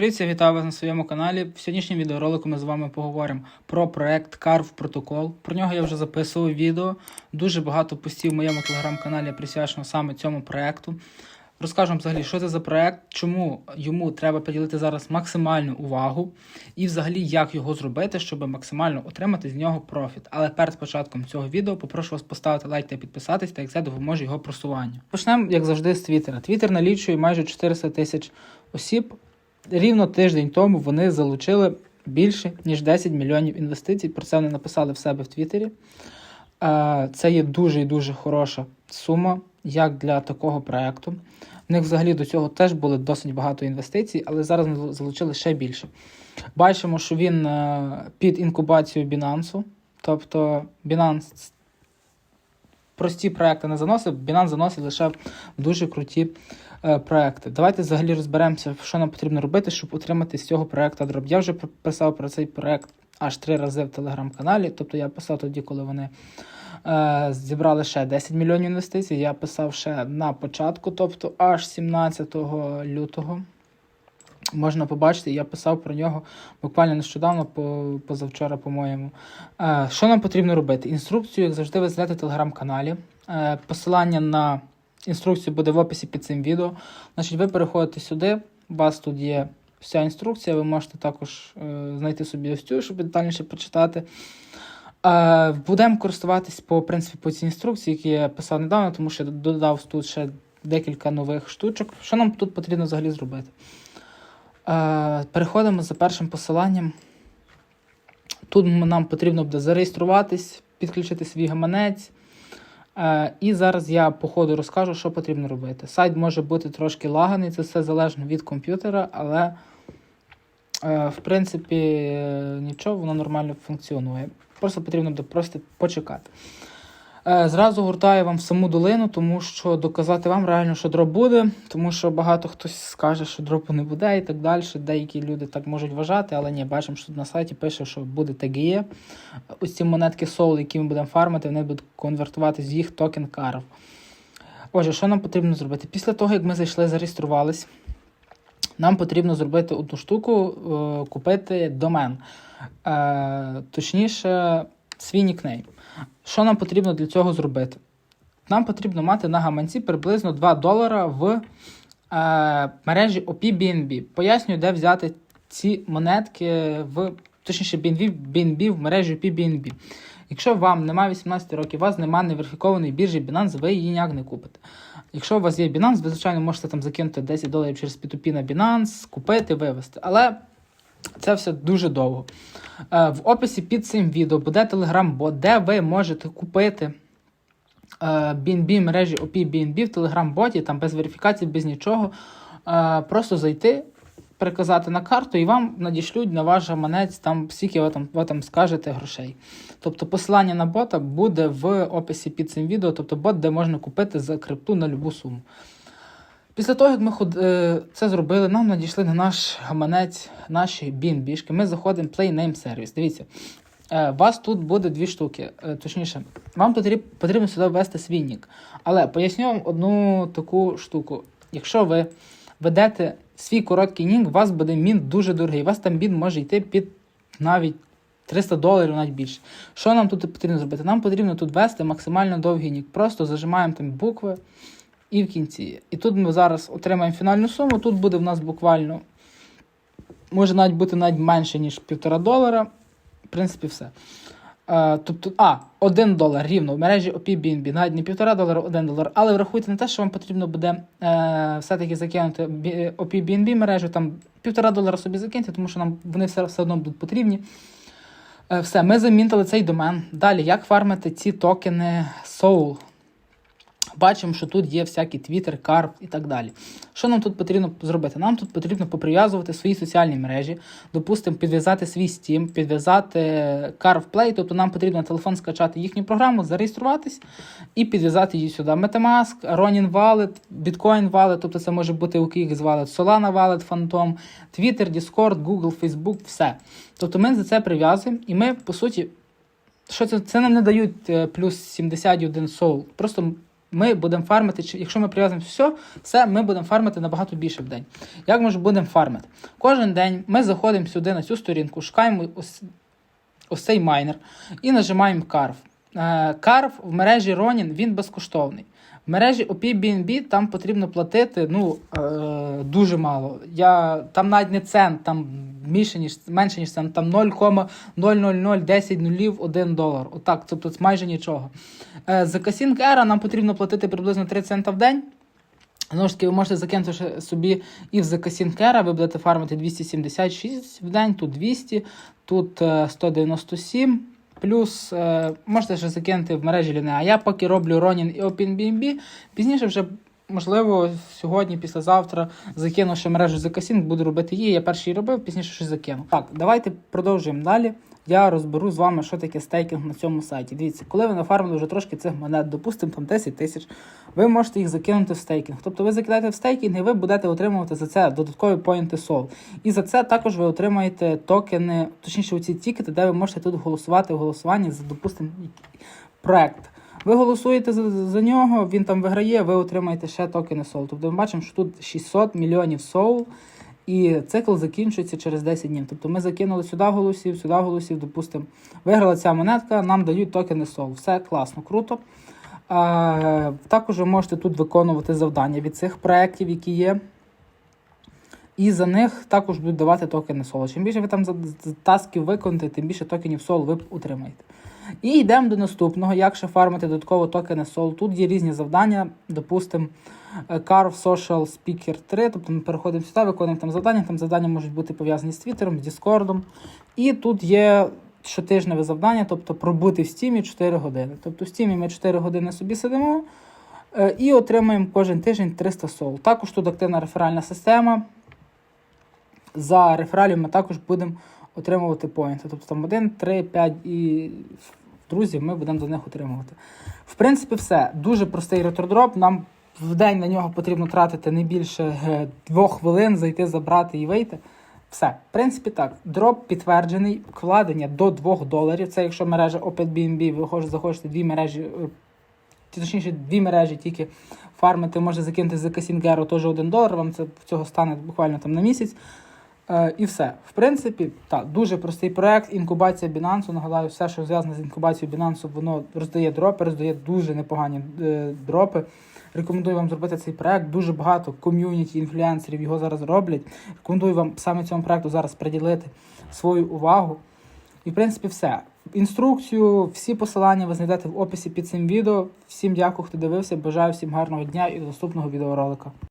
Привіт, я вітаю вас на своєму каналі. В сьогоднішньому відеоролику ми з вами поговоримо про проект Carve Protocol. Про нього я вже записував відео. Дуже багато постів в моєму телеграм-каналі присвячено саме цьому проекту. Розкажу вам взагалі, що це за проект, чому йому треба приділити зараз максимальну увагу, і взагалі як його зробити, щоб максимально отримати з нього профіт. Але перед початком цього відео попрошу вас поставити лайк та підписатись, так як це допоможе його просуванню. Почнемо, як завжди, з Твіттера. Твіттер налічує майже 400 тисяч осіб. Рівно тиждень тому вони залучили більше ніж 10 мільйонів інвестицій. Про це вони написали в себе в Твіттері. Е, Це є дуже і дуже хороша сума, як для такого проекту. В них взагалі до цього теж було досить багато інвестицій, але зараз вони залучили ще більше. Бачимо, що він е, під інкубацією Binance, тобто Binance прості проекти не заносив, Binance заносить лише дуже круті проекти. Давайте взагалі розберемося, що нам потрібно робити, щоб отримати з цього проекту дроп. Я вже писав про цей проект аж три рази в телеграм-каналі. Тобто я писав тоді, коли вони е, зібрали ще 10 мільйонів інвестицій. Я писав ще на початку, тобто аж 17 лютого. Можна побачити, я писав про нього буквально нещодавно, позавчора, по-моєму. Е, що нам потрібно робити? Інструкцію, як завжди, ви знайдете в телеграм-каналі. Е, посилання на інструкцію буде в описі під цим відео. Значить, ви переходите сюди, у вас тут є вся інструкція, ви можете також е, знайти собі ось цю, щоб детальніше прочитати. Е, будемо користуватись по принципі по цій інструкції, які я писав недавно, тому що додав тут ще декілька нових штучок. Що нам тут потрібно взагалі зробити? Е, переходимо за першим посиланням. Тут нам потрібно буде зареєструватись, підключити свій гаманець. Е, і зараз я по ходу розкажу, що потрібно робити. Сайт може бути трошки лаганий, це все залежно від комп'ютера, але е, в принципі нічого, воно нормально функціонує. Просто потрібно просто почекати. Е, Зразу гуртаю вам в саму долину, тому що доказати вам реально, що дроп буде, тому що багато хтось скаже, що дропу не буде і так далі. Деякі люди так можуть вважати, але ні, бачимо, що на сайті пише, що буде ТГЄ. Ось ці монетки Soul, які ми будемо фармити, вони будуть конвертувати з їх токен карв. Отже, що нам потрібно зробити? Після того, як ми зайшли, зареєструвались, нам потрібно зробити одну штуку, е, купити домен. Е, точніше, свій нікнейм. Що нам потрібно для цього зробити? Нам потрібно мати на гаманці приблизно 2 долара в е, мережі OP-BNB. Пояснюю, де взяти ці монетки в точніше BNB, BNB в мережі OP-BNB. Якщо вам немає 18 років, у вас немає неверифікованої біржі Binance, ви її ніяк не купите. Якщо у вас є Binance, ви, звичайно, можете там закинути 10 доларів через P2P на Binance, купити, вивести. Але це все дуже довго. Е, В описі під цим відео буде телеграм-бот, де ви можете купити е, BNB мережі OP в телеграм-боті, там без верифікації, без нічого. Е, Просто зайти, переказати на карту, і вам надішлють на ваш гаманець, там скільки ви там, ви там скажете грошей. Тобто посилання на бота буде в описі під цим відео, тобто бот, де можна купити за крипту на любу суму. Після того, як ми е, це зробили, нам надійшли на наш гаманець наші BNB-шки. Ми заходимо в Play Name Service. Дивіться, е, вас тут буде дві штуки. Е, точніше, вам потрібно сюди ввести свій нік. Але поясню вам одну таку штуку. Якщо ви ведете свій короткий нік, у вас буде мін дуже дорогий. У вас там мін може йти під навіть 300 доларів, навіть більше. Що нам тут потрібно зробити? Нам потрібно тут ввести максимально довгий нік. Просто зажимаємо там букви і в кінці. І тут ми зараз отримаємо фінальну суму. Тут буде в нас буквально, може навіть бути навіть менше, ніж півтора долара. В принципі, все. Е, тобто, а, 1 долар рівно в мережі OP-BNB, навіть не півтора долара, 1 долар. Але врахуйте не те, що вам потрібно буде е, все-таки закинути OP-BNB мережу, там півтора долара собі закиньте, тому що нам вони все, все одно будуть потрібні. Е, все, ми замінтили цей домен. Далі, як фармити ці токени Soul? Бачимо, що тут є всякі Twitter, Carp і так далі. Що нам тут потрібно зробити? Нам тут потрібно поприв'язувати свої соціальні мережі, допустимо, підв'язати свій Steam, підв'язати CarvPlay, тобто нам потрібно на телефон скачати їхню програму, зареєструватись і підв'язати її сюди. Metamask, Ronin Wallet, Bitcoin Wallet, тобто це може бути OKX Wallet, Solana Wallet, Phantom, Twitter, Discord, Google, Facebook, все. Тобто ми за це прив'язуємо, і ми, по суті, що це, це нам не дають е, плюс 71 соул. Просто ми будемо фармити, якщо ми прив'язуємо все, все ми будемо фармити набагато більше в день. Як ми ж будемо фармити? Кожен день ми заходимо сюди на цю сторінку, шукаємо ось, ось цей майнер і нажимаємо Carve. Е, Carve в мережі Ronin він безкоштовний. В мережі OPBNB там потрібно платити ну, е, дуже мало. Я, там навіть не цент, там більше, ніж, менше, ніж цент, там 0,00010 нулів 1 долар. Отак, тобто це майже нічого. Е, за Casing Era нам потрібно платити приблизно 3 цента в день. Знову ж таки, ви можете закинути собі і в Закасінкера, ви будете фармити 276 в день, тут 200, тут е, 197. Плюс е, можете ще закинути в мережі Ліне. А я поки роблю Ronin і OpenBNB, пізніше вже, можливо, сьогодні, післязавтра закину ще мережу за Закасінг, буду робити її. Я перший робив, пізніше щось закину. Так, давайте продовжуємо далі. Я розберу з вами, що таке стейкінг на цьому сайті. Дивіться, коли ви нафармили вже трошки цих монет, допустимо, там 10 тисяч, ви можете їх закинути в стейкінг. Тобто ви закидаєте в стейкінг і ви будете отримувати за це додаткові поінти сол. І за це також ви отримаєте токени, точніше, оці тікети, де ви можете тут голосувати в голосуванні за, допустимо, проект. Ви голосуєте за, за нього, він там виграє, ви отримаєте ще токени сол. Тобто ми бачимо, що тут 600 мільйонів сол. І цикл закінчується через 10 днів. Тобто ми закинули сюди голосів, сюди голосів, допустимо, виграла ця монетка, нам дають токени сол. Все класно, круто. А, також ви можете тут виконувати завдання від цих проєктів, які є. І за них також будуть давати токени соло. Чим більше ви там тасків виконаєте, тим більше токенів сол ви отримаєте. І йдемо до наступного, як ще фармити додатково токени сол. Тут є різні завдання, допустимо, Carve Social Speaker 3. Тобто ми переходимо сюди, виконуємо там завдання. Там завдання можуть бути пов'язані з Твіттером, з Діскордом. І тут є щотижневе завдання, тобто пробути в стімі 4 години. Тобто в стімі ми 4 години собі сидимо е, і отримуємо кожен тиждень 300 сол. Також тут активна реферальна система. За рефералів ми також будемо отримувати поінти. Тобто там 1, 3, 5 і друзів ми будемо за них отримувати. В принципі, все. Дуже простий ретродроп. Нам в день на нього потрібно тратити не більше е, двох хвилин, зайти, забрати і вийти. Все. В принципі, так. Дроп підтверджений, вкладення до 2 доларів. Це якщо мережа OpenBNB, ви захочете дві мережі, е, точніше, дві мережі тільки фармити, може закинути за Касінгеру теж 1 долар, вам це цього стане буквально там на місяць. Е, і все. В принципі, так, дуже простий проект. Інкубація Binance. Нагадаю, все, що зв'язане з інкубацією Binance, воно роздає дропи, роздає дуже непогані е, дропи. Рекомендую вам зробити цей проект. Дуже багато ком'юніті інфлюенсерів його зараз роблять. Рекомендую вам саме цьому проекту зараз приділити свою увагу. І в принципі все. Інструкцію, всі посилання ви знайдете в описі під цим відео. Всім дякую, хто дивився. Бажаю всім гарного дня і до наступного відеоролика.